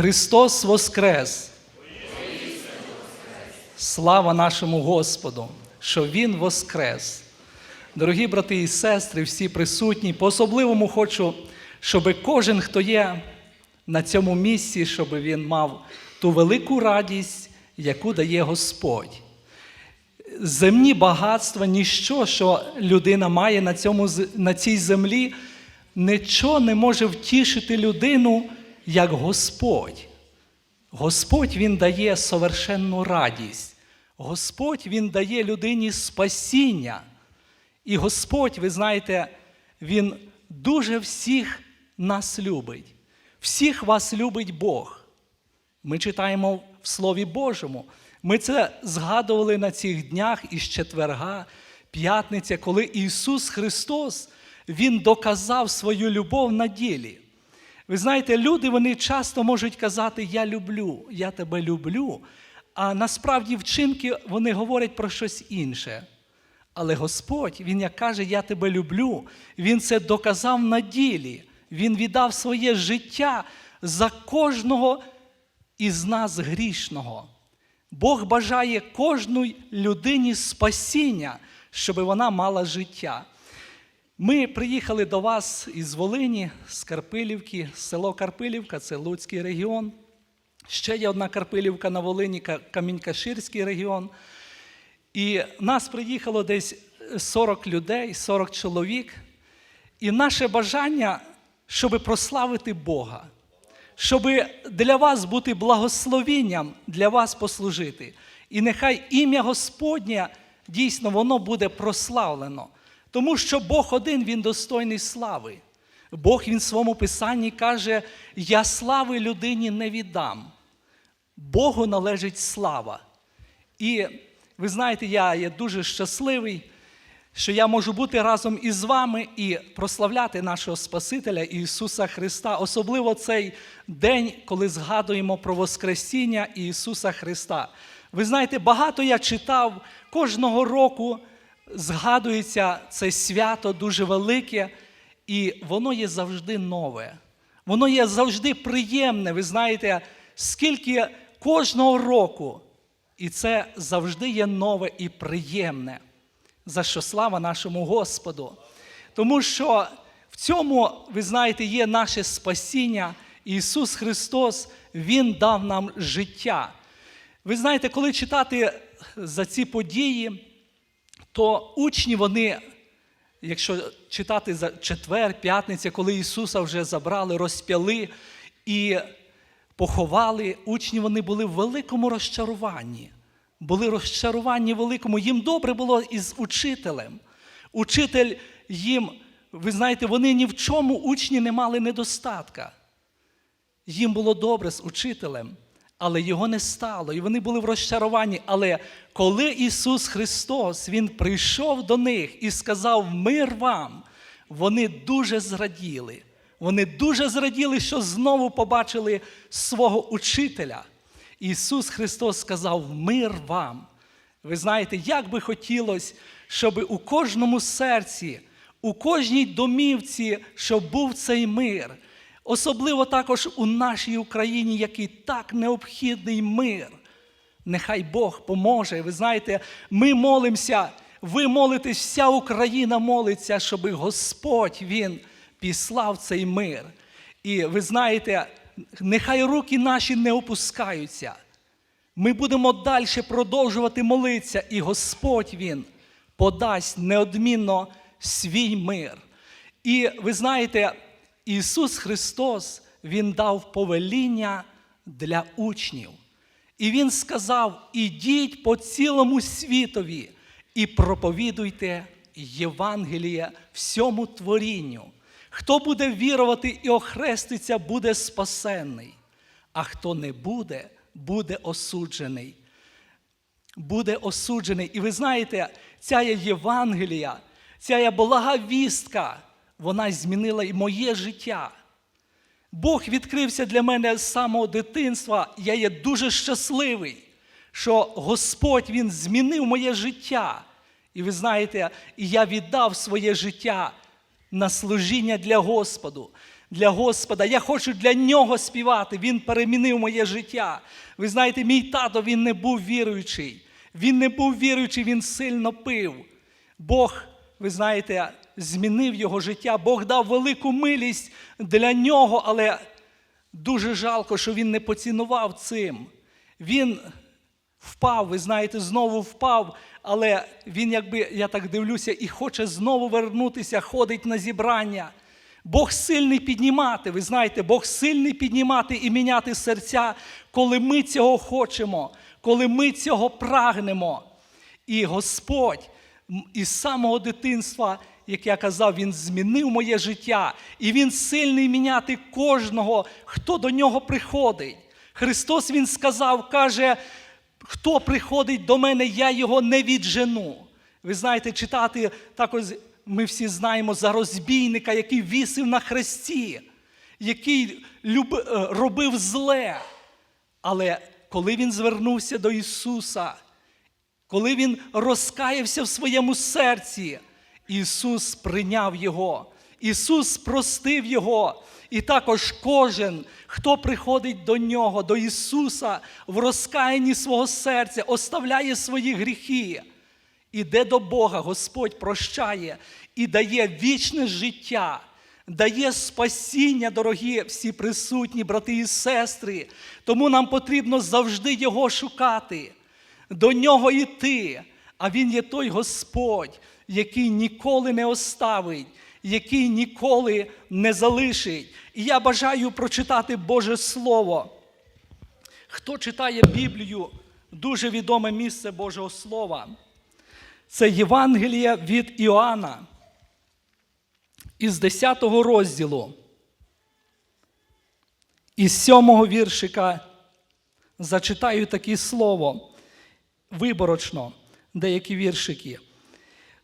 Христос Воскрес! Слава нашому Господу, що Він Воскрес! Дорогі брати і сестри, всі присутні, по-особливому хочу, щоб кожен, хто є на цьому місці, щоб він мав ту велику радість, яку дає Господь. Земні багатства, ніщо, що людина має на, цьому, на цій землі, нічого не може втішити людину, як Господь. Господь Він дає совершенну радість. Господь Він дає людині спасіння. І Господь, ви знаєте, Він дуже всіх нас любить. Всіх вас любить Бог. Ми читаємо в Слові Божому. Ми це згадували на цих днях із четверга, п'ятниця, коли Ісус Христос Він доказав свою любов на ділі. Ви знаєте, люди вони часто можуть казати Я люблю, я тебе люблю, а насправді вчинки вони говорять про щось інше. Але Господь, Він як каже, я тебе люблю, Він це доказав на ділі. Він віддав своє життя за кожного із нас грішного. Бог бажає кожній людині спасіння, щоб вона мала життя. Ми приїхали до вас із Волині, з Карпилівки, село Карпилівка, це Луцький регіон. Ще є одна Карпилівка на Волині, Ка- Камінь-Каширський регіон. І нас приїхало десь 40 людей, 40 чоловік. І наше бажання, щоб прославити Бога, щоб для вас бути благословенням, для вас послужити. І нехай ім'я Господнє дійсно воно буде прославлено. Тому що Бог один, Він достойний слави. Бог Він в своєму писанні каже: Я слави людині не віддам. Богу належить слава. І ви знаєте, я є дуже щасливий, що я можу бути разом із вами і прославляти нашого Спасителя Ісуса Христа, особливо цей день, коли згадуємо про Воскресіння Ісуса Христа. Ви знаєте, багато я читав, кожного року згадується це свято дуже велике, і воно є завжди нове. Воно є завжди приємне. Ви знаєте, скільки кожного року, і це завжди є нове і приємне. За що слава нашому Господу. Тому що в цьому, ви знаєте, є наше спасіння. Ісус Христос, Він дав нам життя. Ви знаєте, коли читати за ці події, то учні вони, якщо читати за четвер, п'ятниця, коли Ісуса вже забрали, розп'яли і поховали, учні вони були в великому розчаруванні. Були розчаровані великому. Їм добре було із учителем. Учитель їм, ви знаєте, вони ні в чому учні не мали недостатка. Їм було добре з учителем, але його не стало, і вони були в розчаруванні. Але коли Ісус Христос Він прийшов до них і сказав Мир вам, вони дуже зраділи. Вони дуже зраділи, що знову побачили свого учителя. Ісус Христос сказав Мир вам. Ви знаєте, як би хотілося, щоб у кожному серці, у кожній домівці, щоб був цей мир. Особливо також у нашій Україні, який так необхідний мир. Нехай Бог поможе. Ви знаєте, ми молимося, ви молитесь, вся Україна молиться, щоб Господь Він післав цей мир. І ви знаєте, нехай руки наші не опускаються. Ми будемо далі продовжувати молитися, і Господь Він подасть неодмінно свій мир. І ви знаєте, Ісус Христос Він дав повеління для учнів. І Він сказав: ідіть по цілому світові і проповідуйте Євангеліє всьому творінню. Хто буде вірувати і охреститься, буде спасенний, а хто не буде, буде осуджений. Буде осуджений. І ви знаєте, ця є Євангелія, ця є блага вістка, вона змінила і моє життя. Бог відкрився для мене з самого дитинства. Я є дуже щасливий, що Господь Він змінив моє життя. І ви знаєте, я віддав своє життя на служіння для Господу. для Господа. Я хочу для нього співати. Він перемінив моє життя. Ви знаєте, мій тато він не був віруючий. Він не був віруючий, він сильно пив. Бог, ви знаєте, змінив його життя. Бог дав велику милість для нього, але дуже жалко, що він не поцінував цим. Він впав, ви знаєте, знову впав, але він, якби я так дивлюся, і хоче знову вернутися, ходить на зібрання. Бог сильний піднімати, ви знаєте, Бог сильний піднімати і міняти серця, коли ми цього хочемо, коли ми цього прагнемо. І Господь із самого дитинства, як я казав, Він змінив моє життя, і Він сильний міняти кожного, хто до нього приходить. Христос Він сказав, каже, хто приходить до мене, я його не віджену. Ви знаєте, читати також ми всі знаємо за розбійника, який вісив на хресті, який люб... е, робив зле. Але коли він звернувся до Ісуса, коли він розкаявся в своєму серці, Ісус прийняв Його, Ісус простив Його. І також кожен, хто приходить до Нього, до Ісуса в розкаянні свого серця, оставляє свої гріхи, іде до Бога, Господь прощає і дає вічне життя, дає спасіння, дорогі всі присутні, брати і сестри. Тому нам потрібно завжди Його шукати, до нього йти. А Він є той Господь, який ніколи не оставить, який ніколи не залишить. І я бажаю прочитати Боже Слово. Хто читає Біблію, дуже відоме місце Божого Слова. Це Євангелія від Іоанна із 10 розділу. Із 7 віршика зачитаю таке слово виборочно, деякі віршики.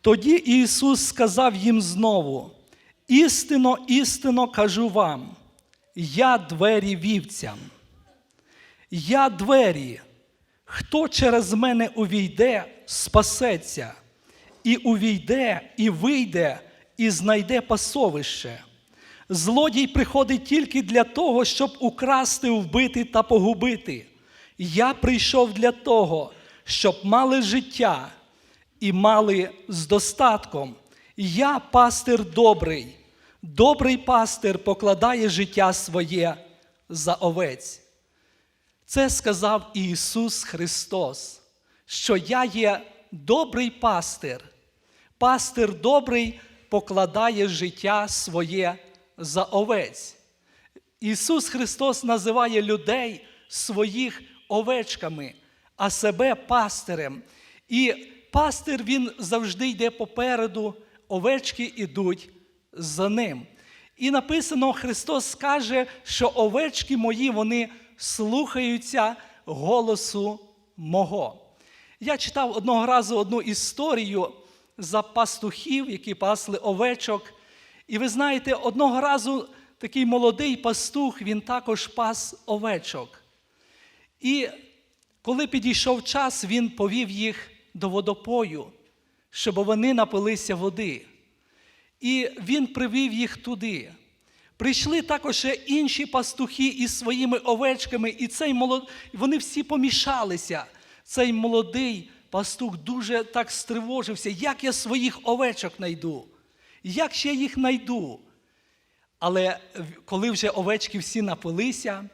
Тоді Ісус сказав їм знову: істинно, істинно кажу вам, я двері вівцям. Я двері, хто через мене увійде, спасеться, і увійде, і вийде, і знайде пасовище. Злодій приходить тільки для того, щоб украсти, вбити та погубити. Я прийшов для того, щоб мали життя і мали з достатком. Я пастир добрий, добрий пастир покладає життя своє за овець. Це сказав Ісус Христос, що я є добрий пастир. Пастир добрий покладає життя своє за овець. Ісус Христос називає людей своїх овечками, а себе пастирем. І пастир він завжди йде попереду, овечки йдуть за ним. І написано, Христос скаже, що овечки мої, вони слухаються голосу мого. Я читав одного разу одну історію за пастухів, які пасли овечок. І ви знаєте, одного разу такий молодий пастух, він також пас овечок. І коли підійшов час, він повів їх до водопою, щоб вони напилися води. І він привів їх туди. Прийшли також інші пастухи із своїми овечками, і цей молод... вони всі помішалися. Цей молодий пастух дуже так стривожився, як я своїх овечок знайду, як ще їх знайду. Але коли вже овечки всі напилися,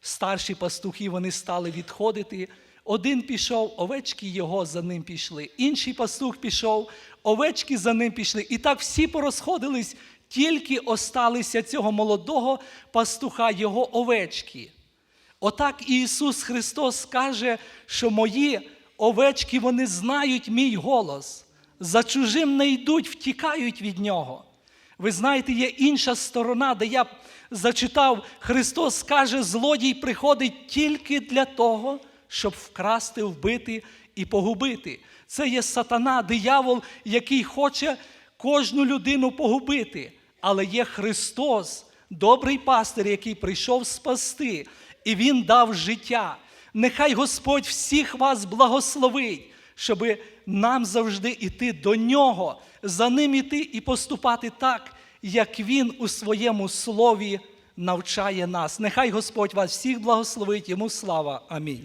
старші пастухи вони стали відходити. Один пішов, овечки його за ним пішли. Інший пастух пішов, овечки за ним пішли. І так всі порозходились, тільки осталися цього молодого пастуха, його овечки. Отак Ісус Христос каже, що мої овечки вони знають мій голос. За чужим не йдуть, втікають від нього. Ви знаєте, є інша сторона, де я зачитав, Христос каже, злодій приходить тільки для того, щоб вкрасти, вбити і погубити. Це є сатана, диявол, який хоче кожну людину погубити. Але є Христос, добрий пастир, який прийшов спасти, і Він дав життя. Нехай Господь всіх вас благословить, щоб нам завжди йти до Нього, за ним іти і поступати так, як Він у своєму слові навчає нас. Нехай Господь вас всіх благословить, йому слава. Амінь.